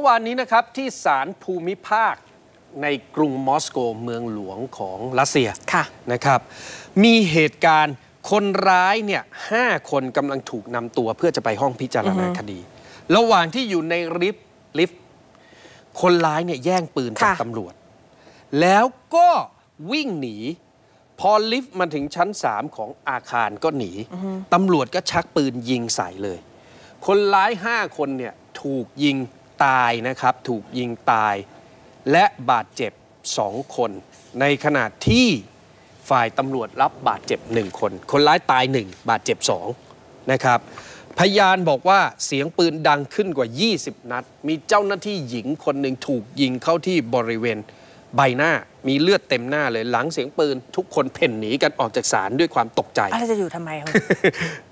มื่อวานนี้นะครับที่ศาลภูมิภาคในกรุงมอสโกเมืองหลวงของรัสเซียค่ะนะครับ มีเหตุการณ์คนร้ายเนี่ยห้าคนกำลังถูกนำตัวเพื่อจะไปห้องพิจารณาคดี ระหว่างที่อยู่ในลิฟต์ลิฟต์คนร้ายเนี่ยแย่งปืนจากค่ะตำรวจ แล้วก็วิ่งหนี พอลิฟต์มาถึงชั้น3ของอาคารก็หนีตำรวจก็ชักปืนยิงใส่เลย คนร้าย5คนเนี่ยถูกยิง ตายนะครับ ถูกยิงตาย และบาดเจ็บ 2 คน ในขณะที่ฝ่ายตำรวจรับบาดเจ็บ 1 คน คนร้ายตาย 1 บาดเจ็บ 2 นะครับ พยานบอกว่าเสียงปืนดังขึ้นกว่า 20 นัด มีเจ้าหน้าที่หญิงคนหนึ่งถูกยิงเข้าที่บริเวณใบหน้ามีเลือดเต็มหน้าเลยหลังเสียงปืน ทุกคนเพ่นหนีกันออกจากศาลด้วยความตกใจอะไรจะอยู่ทำไมคะ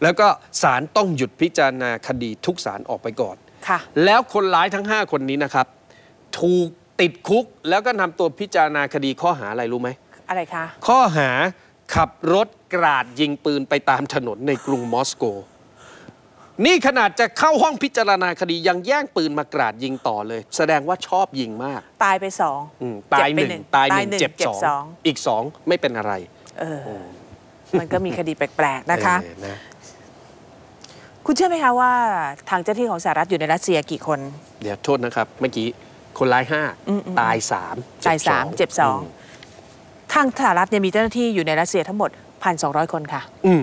แล้วก็ศาลต้องหยุดพิจารณาคดีทุกศาลออกไปก่อน ค่ะแล้วคนร้ายทั้ง 5 คนนี้นะครับ ถูกติดคุกแล้วก็นำตัวพิจารณาคดีข้อหาอะไรรู้ไหม อะไรคะ ข้อหาขับรถกราดยิงปืนไปตามถนนในกรุงมอสโก นี่ขนาดจะเข้าห้องพิจารณาคดียังแย่งปืนมากราดยิงต่อเลย แสดงว่าชอบยิงมาก ตายไปสองอมตายเจ็บหไปนึ่งตายหนึ่งเจ็บสองอีกสองไม่เป็นอะไร เออ มันก็มีคดีแปลกๆนะคะเออนะ คุณเชื่อไหมคะว่าทางเจ้าที่ของสหรัฐอยู่ในรัสเซียกี่คน เดี๋ยวโทษนะครับ เมื่อกี้คนร้ายห้าอืมอืมตายสามตายสามเจ็บสองมทางสหรัฐเนี่ยมีเจ้าหน้าที่อยู่ในรัสเซียทั้งหมด 1,200 คนค่ะอืม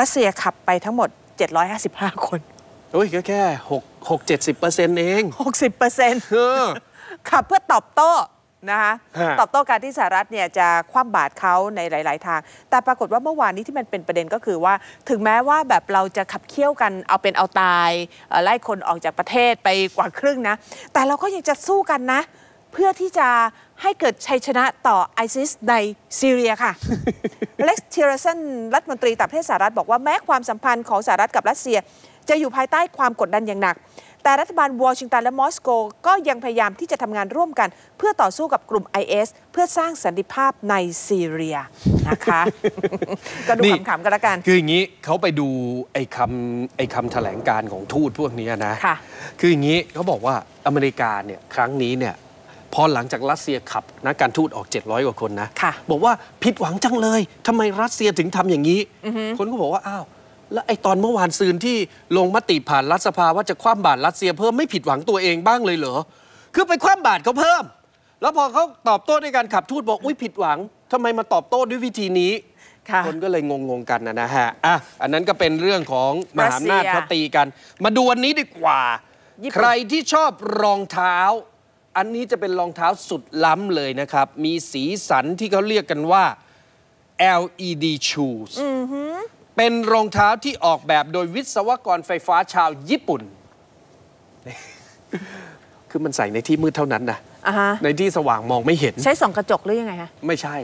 รัสเซียขับไปทั้งหมด 755 คนโอ้ยก็แค่หกหกเจ็ดสิบเปอร์เซ็นต์เอง60เปอร์เซ็นต์เออขับเพื่อตอบโต้ นะคะฮะตอบโต้การที่สหรัฐเนี่ยจะคว่ำบาตรเขาในหลาย ๆ ทาง แต่ปรากฏว่าเมื่อวานนี้ที่มันเป็นประเด็นก็คือว่า ถึงแม้ว่าแบบเราจะขับเคี่ยวกันเอาเป็นเอาตายเอ่อไล่คนออกจากประเทศไปกว่าครึ่งนะ แต่เราก็ยังจะสู้กันนะ เพื่อที่จะให้เกิดชัยชนะต่อไอซิสในซีเรียค่ะ เล็กซ์เทเรสันรัฐมนตรีต่างประเทศสหรัฐบอกว่าแม้ความสัมพันธ์ของสหรัฐกับรัสเซีย จะอยู่ภายใต้ความกดดันอย่างหนัก แต่รัฐบาลวอชิงตันและมอสโก ก็ยังพยายามที่จะทำงานร่วมกัน เพื่อต่อสู้กับกลุ่ม IS เพื่อสร้างสันติภาพในซีเรียนะคะ ก็ดูนี่ขำๆกันละกัน คืออย่างนี้เขาไปดูไอ้คำไอ้คำแถลงการของทูตพวกนี้นะค่ะคืออย่างนี้เขาบอกว่าอเมริกาเนี่ยครั้งนี้เนี่ยพอหลังจากรัสเซียขับนักการทูตออก 700 กว่าคนนะค่ะบอกว่าผิดหวังจังเลยทำไมรัสเซียถึงทำอย่างนี้ คนก็บอกว่า อ้าว แล้วไอ้ตอนเมื่อวานซืนที่ลงมติผ่านรัฐสภาว่าจะคว่ำบาตรรัสเซียเพิ่มไม่ผิดหวังตัวเองบ้างเลยเหรอ คือไปคว่ำบาตรเขาเพิ่ม แล้วพอเขาตอบโต้ด้วยการขับทูตบอกอุ้ยผิดหวังทำไมมาตอบโต้ด้วยวิธีนี้ค่ะคนก็เลยงงๆกันนะนะฮะอะอันนั้นก็เป็นเรื่องของมหาอำนาจรัสเซียเขาตีกัน มาดูอันนี้ดีกว่าญี่ปุ่นใครที่ชอบรองเท้า อันนี้จะเป็นรองเท้าสุดล้ำเลยนะครับ มีสีสันที่เขาเรียกกันว่า LED shoes เป็นรองเท้าที่ออกแบบโดยวิศวกรไฟฟ้าชาวญี่ปุ่น คือมันใส่ในที่มืดเท่านั้นนะ อ่าฮะในที่สว่างมองไม่เห็น ใช้ส่องกระจกหรือยังไงคะ ไม่ใช่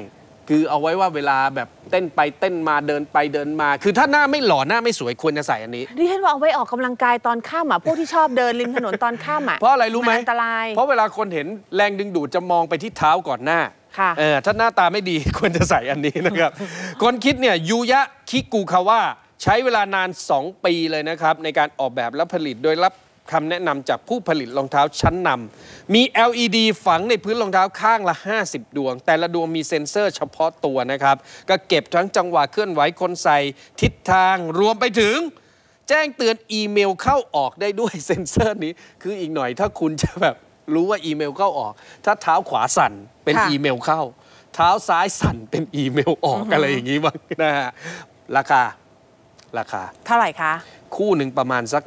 คือเอาไว้ว่าเวลาแบบเต้นไปเต้นมาเดินไปเดินมา คือถ้าหน้าไม่หล่อหน้าไม่สวยควรจะใส่อันนี้ ดิฉันว่าเอาไว้ออกกำลังกายตอนข้ามอะ พวกที่ชอบเดินริมถนนตอนข้ามอะเพราะอะไรรู้ไหมนอันตราย เพราะเวลาคนเห็นแรงดึงดูดจะมองไปที่เท้าก่อนหน้าค่ะ เออถ้าหน้าตาไม่ดี ควรจะใส่อันนี้นะครับ คนคิดเนี่ยยูยะ คิกูคาว่าใช้เวลานาน 2 ปีเลยนะครับ ในการออกแบบและผลิตโดยรับคำแนะนำจากผู้ผลิตรองเท้าชั้นนำมี LED ฝังในพื้นรองเท้าข้างละ 50 ดวง แต่ละดวงมีเซ็นเซอร์เฉพาะตัวนะครับ ก็เก็บทั้งจังหวะเคลื่อนไหวคนใส่ทิศทางรวมไปถึงแจ้งเตือนอีเมลเข้าออกได้ด้วยเซ็นเซอร์นี้ คืออีกหน่อยถ้าคุณจะแบบรู้ว่าอีเมลเข้าออก ถ้าเท้าขวาสั่นเป็นค่ะอีเมลเข้า เท้าซ้ายสั่นเป็นอีเมลออกอะไรอย่างนี้บ้างนะฮะ ราคาราคา เท่าไหร่คะ คู่หนึ่งประมาณสัก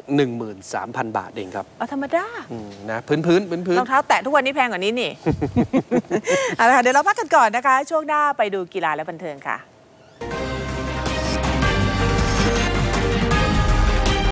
13,000 บาทเองครับเอาธรรมดาอืมนะพื้นพื้นพื้นพื้นรองเท้าแตะทุกวันนี้แพงกว่านี้นี่เอาละค่ะเดี๋ยวเราพักกันก่อนนะคะ ช่วงหน้าไปดูกีฬาและบันเทิงค่ะ